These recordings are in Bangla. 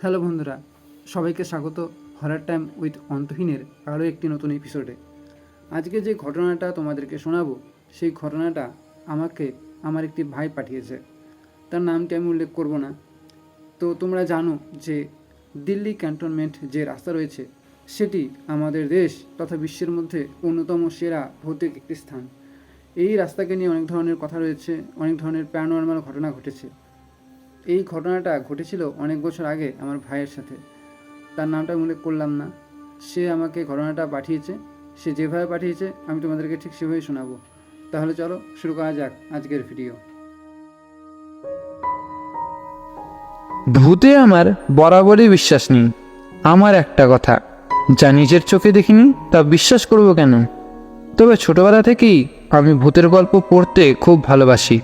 হ্যালো বন্ধুরা, সবাইকে স্বাগত হরার টাইম উইথ অন্তহীনের আরও একটি নতুন এপিসোডে আজকে যে ঘটনাটা তোমাদেরকে শোনাবো, সেই ঘটনাটা আমাকে, আমার একটি ভাই পাঠিয়েছে। তার নামটি আমি উল্লেখ করব না। তো তোমরা জানো যে দিল্লি ক্যান্টনমেন্ট যে রাস্তা রয়েছে, সেটি আমাদের দেশ তথা বিশ্বের মধ্যে অন্যতম সেরা ভৌতিক একটি স্থান। এই রাস্তাকে নিয়ে অনেক ধরনের কথা রয়েছে, অনেক ধরনের প্যারানর্মাল ঘটনা ঘটেছে। এই ঘটনাটা ঘটেছিল অনেক বছর আগে আমার ভাইয়ের সাথে। তার নামটা উল্লেখ করলাম না। সে আমাকে ঘটনাটা পাঠিয়েছে। সে যেভাবে পাঠিয়েছে, আমি তোমাদেরকে ঠিক সেভাবেই শোনাবো। তাহলে চলো শুরু করা যাক আজকের ভিডিও। ভূতে আমার বরাবরই বিশ্বাস নেই। আমার একটা কথা, যা নিজের চোখে দেখিনি, তা বিশ্বাস করব কেন? তবে ছোটবেলা থেকেই আমি ভূতের গল্প পড়তে খুব ভালোবাসি।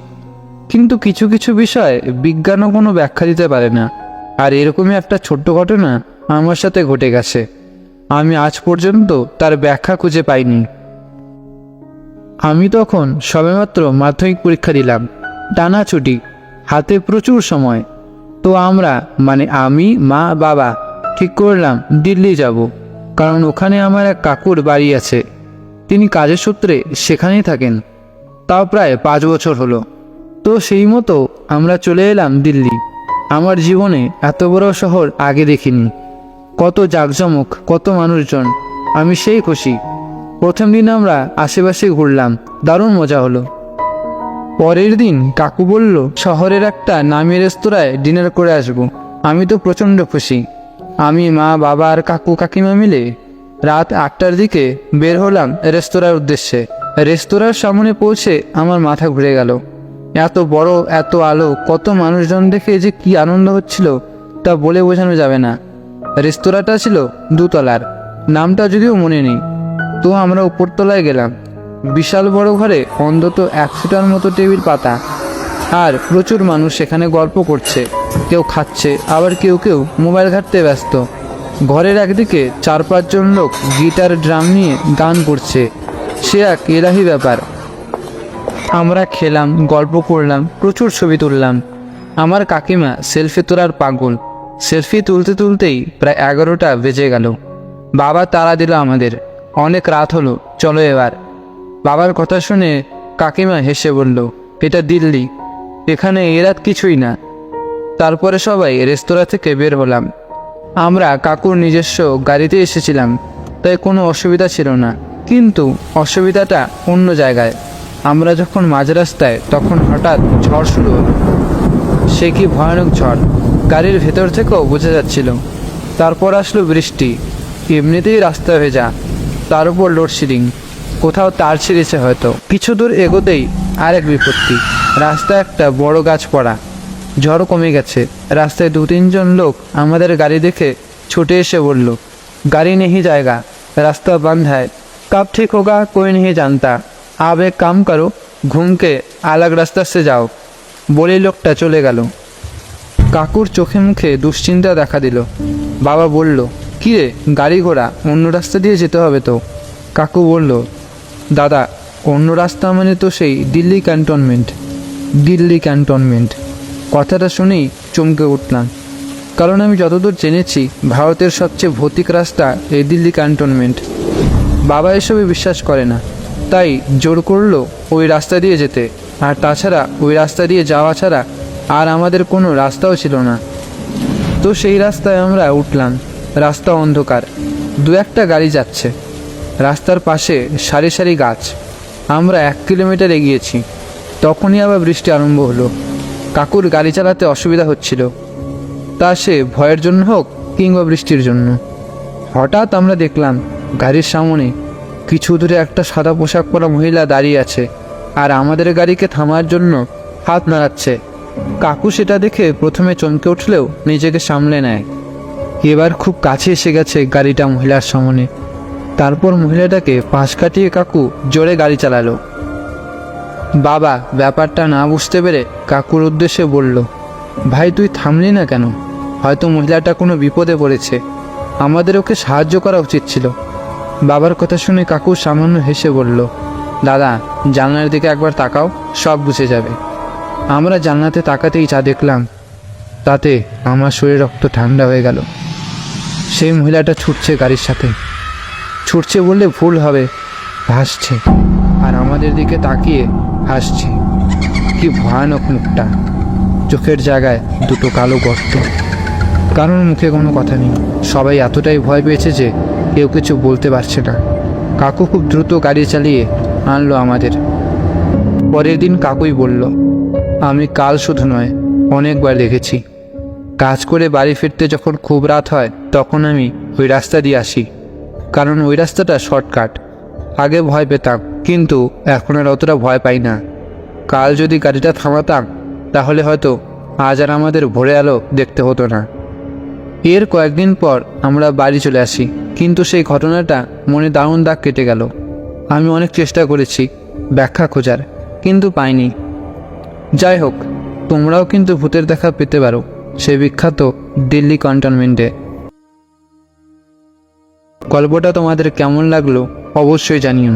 কিন্তু কিছু কিছু বিষয় বিজ্ঞানও কোনো ব্যাখ্যা দিতে পারে না। আর এরকমই একটা ছোট্ট ঘটনা আমার সাথে ঘটে গেছে। আমি আজ পর্যন্ত তার ব্যাখ্যা খুঁজে পাইনি। আমি তখন সবেমাত্র মাধ্যমিক পরীক্ষা দিলাম। টানা ছুটি। হাতে প্রচুর সময়। তো আমরা মানে আমি, মা, বাবা, ঠিক করলাম দিল্লি যাব। কারণ ওখানে আমার এক কাকুর বাড়ি আছে। তিনি কাজের সূত্রে সেখানেই থাকেন। তাও প্রায় পাঁচ বছর হলো। তো সেই মতো আমরা চলে এলাম দিল্লি। আমার জীবনে এত বড় শহর আগে দেখিনি। কত জাঁকজমক, কত মানুষজন। আমি সেই খুশি। প্রথম দিন আমরা আশেপাশে ঘুরলাম। দারুণ মজা হলো। পরের দিন কাকু বলল, শহরের একটা নামি রেস্তোরাঁয় ডিনার করে আসব। আমি তো প্রচণ্ড খুশি। আমি মা, বাবা আর কাকু কাকিমা মিলে রাত আটটার দিকে বের হলাম রেস্তোরাঁর উদ্দেশ্যে। রেস্তোরাঁর সামনে পৌঁছে আমার মাথা ঘুরে গেল। এত বড়, এত আলো, কত মানুষজন দেখে যে কি আনন্দ হচ্ছিল তা বলে বোঝানো যাবে না। রেস্তোরাঁটা ছিল দুতলার, নামটা যদিও মনে নেই। তো আমরা উপরতলায় গেলাম। বিশাল বড় ঘরে অন্তত একশোটার মতো টেবিল পাতা। আর প্রচুর মানুষ সেখানে গল্প করছে, কেউ খাচ্ছে, আবার কেউ কেউ মোবাইল ঘাটতে ব্যস্ত। ঘরের একদিকে চার পাঁচজন লোক গিটার, ড্রাম নিয়ে গান করছে। সে এক এলাহি ব্যাপার। আমরা খেলাম, গল্প করলাম, প্রচুর ছবি তুললাম। আমার কাকিমা সেলফি তোলার পাগল। সেলফি তুলতে তুলতেই প্রায় এগারোটা বেজে গেল। বাবা তাড়া দিল আমাদের। অনেক রাত হলো, চলো এবার। বাবার কথা শুনে কাকিমা হেসে বলল, এটা দিল্লি। এখানে এ রাত কিছুই না। তারপরে সবাই রেস্তোরাঁ থেকে বের হলাম। আমরা কাকুর নিজস্ব গাড়িতে এসেছিলাম, তাই কোনো অসুবিধা ছিল না। কিন্তু অসুবিধাটা অন্য জায়গায়। আমরা যখন মাঝ রাস্তায়, তখন হঠাৎ ঝড় শুরু হলো। সে কি ভয়ানক ঝড়? গাড়ির ভেতর থেকেও বোঝা যাচ্ছিল। তারপর আসলো বৃষ্টি। এমনিতেই রাস্তা ভেজা। তার উপর লোডশেডিং। কোথাও তার ছিঁড়েছে হয়তো। কিছু দূর এগোতেই আরেক বিপত্তি। রাস্তায় একটা বড় গাছ পড়া। ঝড় কমে গেছে। রাস্তায় দু তিনজন লোক আমাদের গাড়ি দেখে ছুটে এসে বলল, গাড়ি নেহি জায়গা। রাস্তা বান্ধায়। কাপ ঠিক হোগা, কই নেহি জানতা। आप एक काम करो घूम के अलग रास्ता से जाओ বলে লোকটা চলে গেল কাকুর চোখে মুখে দুশ্চিন্তা দেখা দিল বাবা বলল কিরে গাড়ি ঘোড়া অন্য রাস্তা দিয়ে যেতে হবে তো কাকু বলল দাদা অন্য রাস্তা মানে তো সেই দিল্লি ক্যান্টনমেন্ট দিল্লি ক্যান্টনমেন্ট কথাটা শুনেই চমকে উঠলাম কারণ আমি যতদূর জেনেছি ভারতের সবচেয়ে ভৌতিক রাস্তা এই দিল্লি ক্যান্টনমেন্ট বাবা এসবে বিশ্বাস করে না তাই জোর করল ওই রাস্তা দিয়ে যেতে। আর তাছাড়া ওই রাস্তা দিয়ে যাওয়া ছাড়া আর আমাদের কোনো রাস্তাও ছিল না। তো সেই রাস্তায় আমরা উঠলাম। রাস্তা অন্ধকার। দু একটা গাড়ি যাচ্ছে। রাস্তার পাশে সারি সারি গাছ। আমরা এক কিলোমিটার এগিয়েছি। তখনই আবার বৃষ্টি আরম্ভ হলো। কাকুর গাড়ি চালাতে অসুবিধা হচ্ছিল। তা সে ভয়ের জন্য হোক কিংবা বৃষ্টির জন্য। হঠাৎ আমরা দেখলাম গাড়ির সামনে কিছু দূরে একটা সাদা পোশাক পরা মহিলা দাঁড়িয়ে আছে আর আমাদের গাড়িকে থামার জন্য হাত নাড়াচ্ছে। কাকু সেটা দেখে প্রথমে চমকে উঠলেও নিজেকে সামলে নেয়। এবার খুব কাছে এসে গেছে গাড়িটা মহিলার সামনে। তারপর মহিলাটাকে পাশ কাটিয়ে কাকু জোরে গাড়ি চালালো। বাবা, ব্যাপারটা না বুঝতে পেরে কাকুর উদ্দেশ্যে বলল, ভাই, তুই থামলি না কেন? হয়তো মহিলাটা কোনো বিপদে পড়েছে। আমাদের ওকে সাহায্য করা উচিত ছিল। বাবার কথা শুনে কাকু সামান্য হেসে বলল, দাদা, জানলার দিকে একবার তাকাও, সব বুঝে যাবে। আমরা জানলাতে তাকাতেই যা দেখলাম, তাতে আমার শরীর রক্ত ঠান্ডা হয়ে গেল। সেই মহিলাটা ছুটছে গাড়ির সাথে। ছুটছে বললে ভুল হবে ভাসছে আর আমাদের দিকে তাকিয়ে হাসছে। কি ভয়ানক মুখটা। চোখের জায়গায় দুটো কালো গর্ত। কারণ মুখে কোনো কথা নেই। সবাই এতটাই ভয় পেয়েছে যে কেউ কিছু বলতে পারছে না। কাকু খুব দ্রুত গাড়ি চালিয়ে আনলো আমাদের। পরের দিন কাকুই বলল, আমি কাল শুধু নয়, অনেকবার দেখেছি। কাজ করে বাড়ি ফিরতে যখন খুব রাত হয়, তখন আমি ওই রাস্তা দিয়ে আসি। কারণ ওই রাস্তাটা শর্টকাট। আগে ভয় পেতাম, কিন্তু এখন আর অতটা ভয় পাই না। কাল যদি গাড়িটা থামাতাম, তাহলে হয়তো আজ আর আমাদের ভোরে আলো দেখতে হতো না। এর কয়েকদিন পর আমরা বাড়ি চলে আসি, কিন্তু সেই ঘটনাটা মনে দারুণ দাগ কেটে গেল। আমি অনেক চেষ্টা করেছি, ব্যাখ্যা খোঁজার, কিন্তু পাইনি। যাই হোক, তোমরাও কিন্তু ভূতের দেখা পেতে পারো, সে বিখ্যাত দিল্লি কন্টনমেন্টে। গল্পটা তোমাদের কেমন লাগল অবশ্যই জানিও।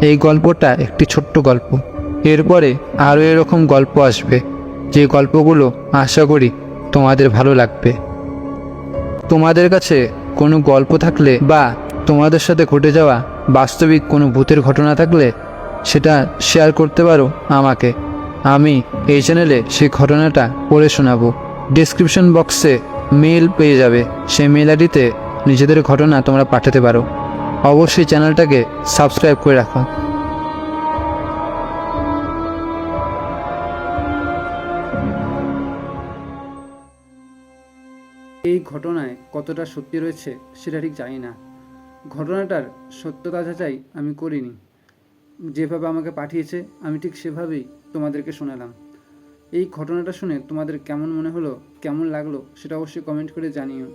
এই গল্পটা একটি ছোট্ট গল্প। এরপরে আরও এরকম গল্প আসবে। যে গল্পগুলো আশা করি তোমাদের ভালো লাগবে। তোমাদের কাছে কোনো গল্প থাকলে বা তোমাদের সাথে ঘটে যাওয়া বাস্তবিক কোনো ভূতের ঘটনা থাকলে সেটা শেয়ার করতে পারো আমাকে। আমি এই চ্যানেলে সেই ঘটনাটা পড়ে শোনাবো। ডিসক্রিপশন বক্সে মেল পেয়ে যাবে। সেই মেল আইডিতে নিজেদের ঘটনা তোমরা পাঠাতে পারো। অবশ্যই চ্যানেলটাকে সাবস্ক্রাইব করে রাখো। এই ঘটনায় কতটা সত্যি রয়েছে সেটা ঠিক জানি না। ঘটনাটার সত্যতা যাচাই আমি করিনি। যেভাবে আমাকে পাঠিয়েছে, আমি ঠিক সেভাবেই তোমাদেরকে শোনালাম। এই ঘটনাটা শুনে তোমাদের কেমন মনে হলো, কেমন লাগল, সেটা অবশ্যই কমেন্ট করে জানিও।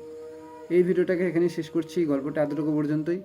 এই ভিডিওটাকে এখানেই শেষ করছি। গল্পটা এতটুকু পর্যন্তই।